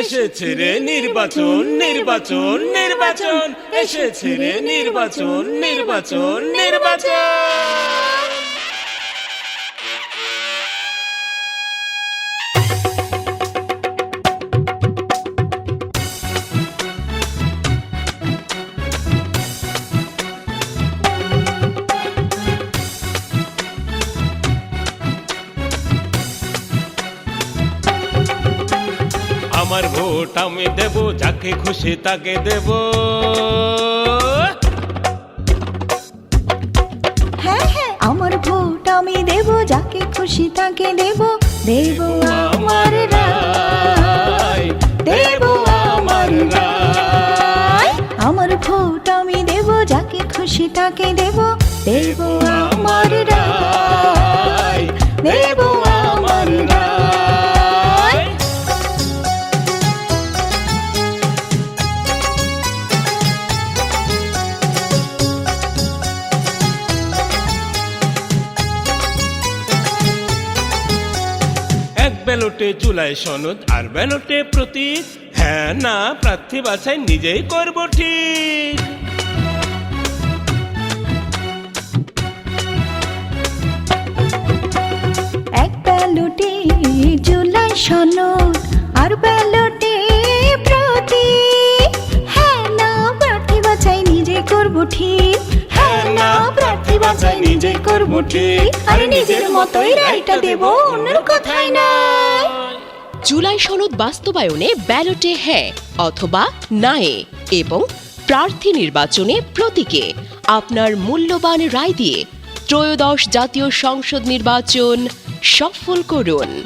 এসেছে রে নির্বাচন নির্বাচন নির্বাচন এসেছে রে নির্বাচন নির্বাচন নির্বাচন। আমার ভোট আমি দেব, যাকে খুশি তাকে দেব। হ্যাঁ হ্যাঁ আমার ভোট আমি দেব, যাকে খুশি তাকে দেব। দেব আমার রায়, দেব আমার রায়। আমার ভোট আমি দেব, যাকে খুশি তাকে দেব। দেব ব্যালটে জুলাই সনদ আর ব্যালটে প্রতীক। হ্যাঁ না, প্রার্থী বাছাই নিজেই করব ঠিক। জুলাই সনদ আর ব্যালটে হ্যাঁ না, প্রার্থী বাছাই নিজে করব ঠিক। হ্যাঁ না, প্রার্থী বাছাই করব ঠিক। আর নিজের মতোই রায়টা দেব, অন্যের কথাই নাই জুলাই সনদ বাস্তবায়নে ব্যালটে হ্যাঁ অথবা নায়ে এবং প্রার্থী নির্বাচনে প্রতীকে। আপনার মূল্যবান রায় দিয়ে ত্রয়োদশ জাতীয় সংসদ নির্বাচন সফল করুন।